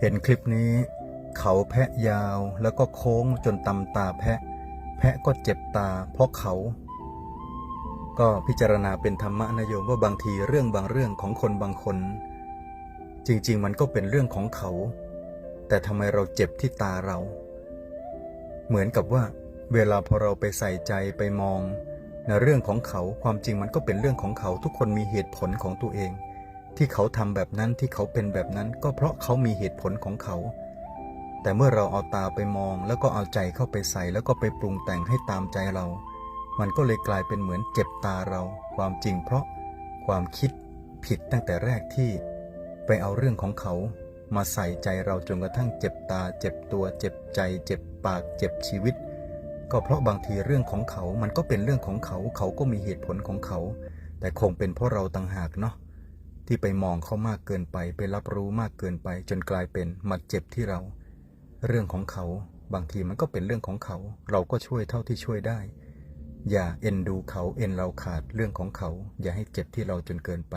เห็นคลิปนี้ เขาแพะยาวแล้วก็โค้งจนตำตาแพะ แพะก็เจ็บตา เพราะเขา ก็พิจารณาเป็นธรรมะนะโยมว่าบางทีเรื่องบางเรื่องของคนบางคน จริง ๆ มันก็เป็นเรื่องของเขา แต่ทำไมเราเจ็บที่ตาเรา เหมือนกับว่า เวลาพอเราไปใส่ใจไปมองในเรื่องของเขาความจริงมันก็เป็นเรื่องของเขาทุกคนมีเหตุผลของตัวเอง ที่เขาทำแบบนั้นที่เขาเป็นแบบนั้น ก็เพราะเขามีเหตุผลของเขา แต่เมื่อเราเอาตาไปมอง แล้วก็เอาใจเข้าไปใส่ แล้วก็ไปปรุงแต่งให้ตามใจเรา มันก็เลยกลายเป็นเหมือนเจ็บตาเรา ความจริงเพราะความคิดผิดตั้งแต่แรกที่ ไปเอาเรื่องของเขา มาใส่ใจเราจนกระทั่งเจ็บตา เจ็บตัว เจ็บใจ เจ็บปาก เจ็บชีวิต ก็เพราะบางทีเรื่องของเขา มันก็เป็นเรื่องของเขา เขาก็มีเหตุผลของเขา แต่คงเป็นเพราะเราต่างหากเนาะ ที่ไปมองเขามากเกินไป ไปรับรู้มากเกินไป จนกลายเป็นมาเจ็บที่เรา เรื่องของเขาบางทีมันก็เป็นเรื่องของเขา เราก็ช่วยเท่าที่ช่วยได้ อย่าเอ็นดูเขาเอ็นเราขาดเรื่องของเขา อย่าให้เจ็บที่เราจนเกินไป